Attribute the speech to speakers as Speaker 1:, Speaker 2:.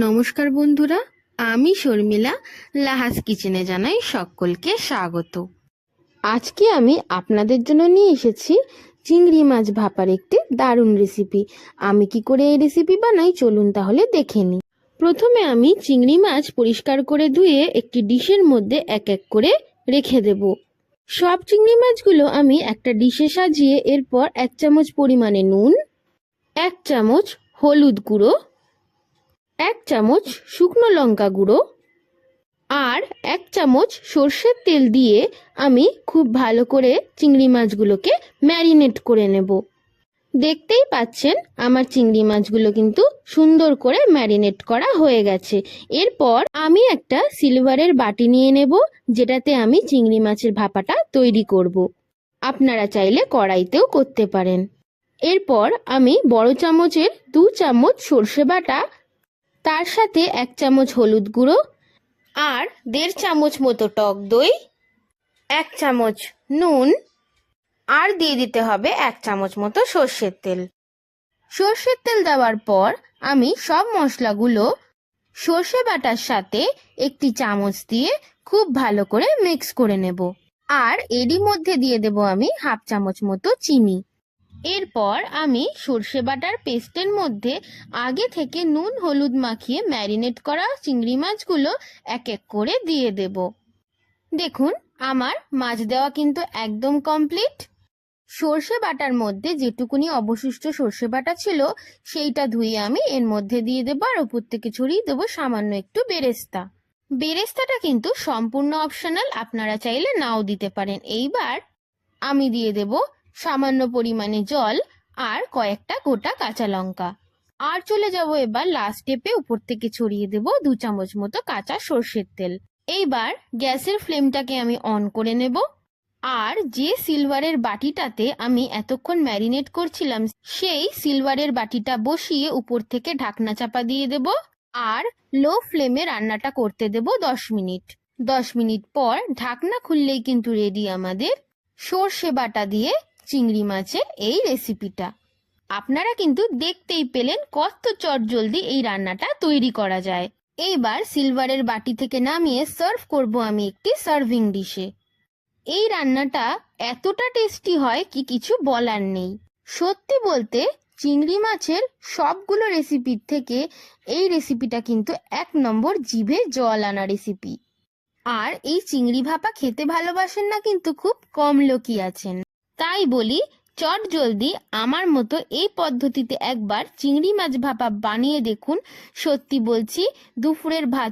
Speaker 1: নমস্কার বন্ধুরা, আমি শর্মিলা, লাহাস কিচেনে জানাই সকলকে স্বাগত। আজকে আমি আপনাদের জন্য নিয়ে এসেছি চিংড়ি মাছ ভাপার একটি দারুণ রেসিপি আমি কি করে এই রেসিপি বানাই চলুন তাহলে দেখে নিই। প্রথমে আমি চিংড়ি মাছ পরিষ্কার করে ধুয়ে একটি ডিশের মধ্যে এক এক করে রেখে দেব। সব চিংড়ি মাছগুলো আমি একটা ডিশে সাজিয়ে এরপর এক চামচ পরিমাণে নুন, এক চামচ হলুদ গুঁড়ো এক চামচ শুকনো লঙ্কা গুঁড়ো আর এক চামচ সর্ষের তেল দিয়ে আমি খুব ভালো করে চিংড়ি মাছগুলোকে ম্যারিনেট করে নেব। দেখতেই পাচ্ছেন আমার চিংড়ি মাছগুলো কিন্তু সুন্দর করে ম্যারিনেট করা হয়ে গেছে। এরপর আমি একটা সিলভারের বাটি নিয়ে নেব, যেটাতে আমি চিংড়ি মাছের ভাপাটা তৈরি করব। আপনারা চাইলে কড়াইতেও করতে পারেন। এরপর আমি বড় চামচের দু চামচ সর্ষে বাটা তার সাথে এক চামচ হলুদ গুঁড়ো আর দেড় চামচ মতো টক দই, এক চামচ নুন আর দিয়ে দিতে হবে এক চামচ মতো সর্ষের তেল। সর্ষের তেল দেওয়ার পর আমি সব মশলাগুলো সর্ষে বাটার সাথে একটি চামচ দিয়ে খুব ভালো করে মিক্স করে নেব। আর এরই মধ্যে দিয়ে দেব আমি হাফ চামচ মতো চিনি। এরপর আমি সর্ষে বাটার পেস্টের মধ্যে আগে থেকে নুন, হলুদ মাখিয়ে ম্যারিনেট করা চিংড়ি মাছগুলো এক এক করে দিয়ে দেব। দেখুন, আমার মাছ দেওয়া কিন্তু একদম কমপ্লিট। সর্ষে বাটার মধ্যে যেটুকুনি অবশিষ্ট সর্ষে বাটা ছিল, সেইটা ধুয়ে আমি এর মধ্যে দিয়ে দেবো আর উপর থেকে ছড়িয়ে দেবো সামান্য একটু বেরেস্তা। বেরেস্তাটা কিন্তু সম্পূর্ণ অপশনাল আপনারা চাইলে নাও দিতে পারেন। এইবার আমি দিয়ে দেব সামান্য পরিমাণে জল আর কয়েকটা গোটা কাঁচা লঙ্কা। আর চলে যাব এবার লাস্ট স্টেপে উপর থেকে ছড়িয়ে দেব দু চামচ মতো কাঁচা সর্ষের তেল। এইবার গ্যাসের ফ্লেমটাকে আমি অন করে নেব। আর যে সিলভারের বাটিটাতে আমি এতক্ষণ ম্যারিনেট করছিলাম, সেই সিলভারের বাটিটা বসিয়ে উপর থেকে ঢাকনা চাপা দিয়ে দেব। আর লো ফ্লেমে রান্নাটা করতে দেব দশ মিনিট। দশ মিনিট পর ঢাকনা খুললেই কিন্তু রেডি আমাদের। সর্ষে বাটা দিয়ে চিংড়ি মাছের এই রেসিপিটা আপনারা কিন্তু দেখতেই পেলেন কত চট জলদি এই রান্নাটা তৈরি করা যায়। এইবার সিলভারের বাটি থেকে নামিয়ে সার্ভ করব আমি একটি সার্ভিং ডিশে এই রান্নাটা এতটা টেস্টি হয় কি কিছু বলার নেই। সত্যি বলতে চিংড়ি মাছের সবগুলো রেসিপির থেকে এই রেসিপিটা কিন্তু এক নম্বর জিভে জল আনা রেসিপি আর এই চিংড়ি ভাপা খেতে ভালোবাসেন না কিন্তু খুব কম লোকই আছেন। তাই বলি, চট জলদি আমার মতো এই পদ্ধতিতে একবার চিংড়ি মাছ ভাপা বানিয়ে দেখুন। সত্যি বলছি, দুপুরের ভাত